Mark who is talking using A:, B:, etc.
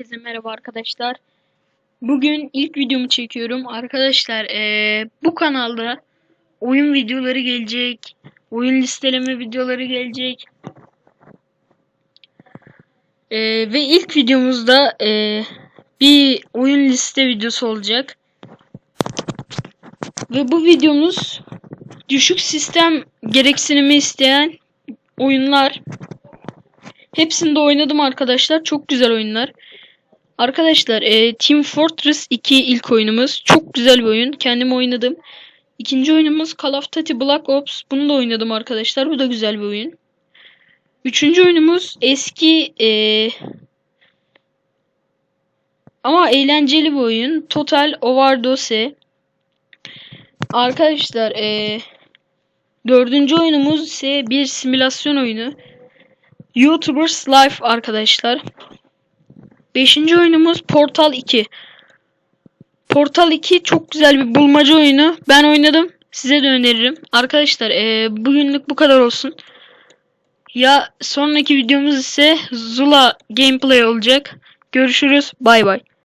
A: Herkese merhaba arkadaşlar. Bugün ilk videomu çekiyorum. Arkadaşlar eee, bu kanalda oyun videoları gelecek. Oyun listeleme videoları gelecek. Eee, ve ilk videomuzda eee, bir oyun liste videosu olacak. Ve bu videomuz düşük sistem gereksinimi isteyen oyunlar. Hepsinde oynadım arkadaşlar. Çok güzel oyunlar. Arkadaşlar e, Team Fortress 2 ilk oyunumuz. Çok güzel bir oyun. Kendim oynadım. İkinci oyunumuz Call of Duty Black Ops. Bunu da oynadım arkadaşlar. Bu da güzel bir oyun. Üçüncü oyunumuz eski e, ama eğlenceli bir oyun. Total Overdose. Arkadaşlar e, dördüncü oyunumuz ise bir simülasyon oyunu. YouTubers Life arkadaşlar. Beşinci oyunumuz Portal 2. Portal 2 çok güzel bir bulmaca oyunu. Ben oynadım. Size de öneririm. Arkadaşlar eee, bugünlük bu kadar olsun. Ya sonraki videomuz ise Zula gameplay olacak. Görüşürüz. Bay bay.